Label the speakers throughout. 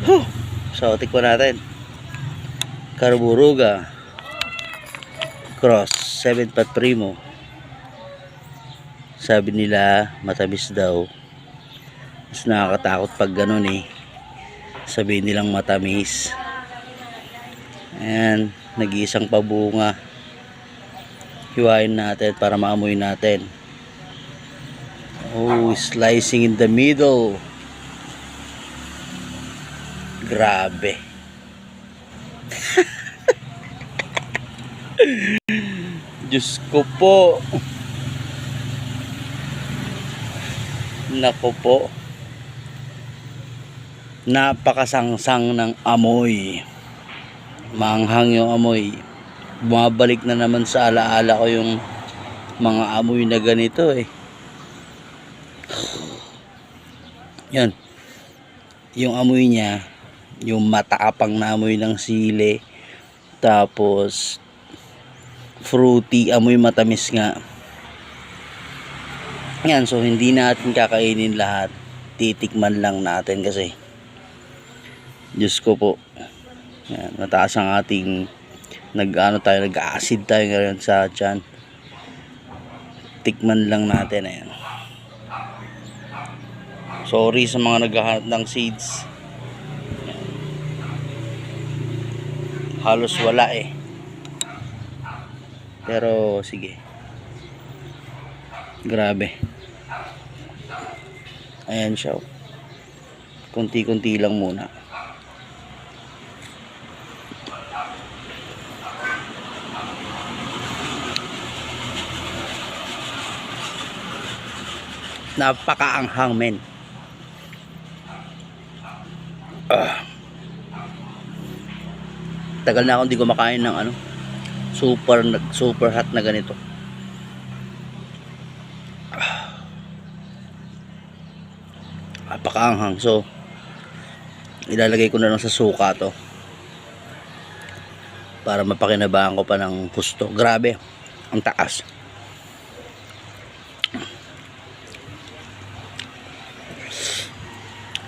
Speaker 1: Huh. So, tikman natin. Carburuga. Cross. 7 pat primo. Sabi nila, matamis daw. Mas nakakatakot pag ganun eh. Sabihin nilang matamis. Ayan. Nag-iisang pabunga. Hiwain natin para maamoy natin. Oh, slicing in the middle. Grabe. Diyos ko po. Nako po. Napakasangsang ng amoy. Manghang yung amoy. Bumabalik na naman sa alaala ko yung mga amoy na ganito eh. Yan. Yung amoy niya, yung matapang na amoy ng sili. Tapos, fruity, amoy matamis nga. Yan, so hindi natin kakainin lahat. Titikman lang natin kasi. Diyos ko po. Yan, mataas ang ating nag-ano tayo, nag-acid tayo ngayon sa tiyan. Tikman lang natin, ayan. Sorry sa mga naghahanap ng seeds. Halos wala eh. Pero sige. Grabe. Ayan siya. Kunti-kunti lang muna. Napakaanghang men. Ah. Tagal na akong hindi kumakain ng ano super super hot na ganito. Ah. Napakaanghang. So ilalagay ko na lang sa suka to para mapakinabangan ko pa ng gusto. Grabe. Ang taas.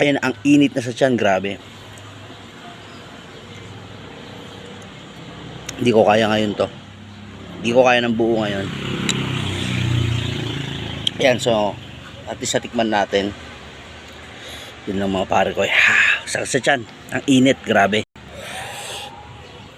Speaker 1: Ayan, ang init na sa tiyan, grabe. Hindi ko kaya ngayon to. Hindi ko kaya ng buo ngayon. Ayan, so, at least tikman natin. Yun lang mga pare ko. Ha, sa, sa tiyan, ang init, grabe.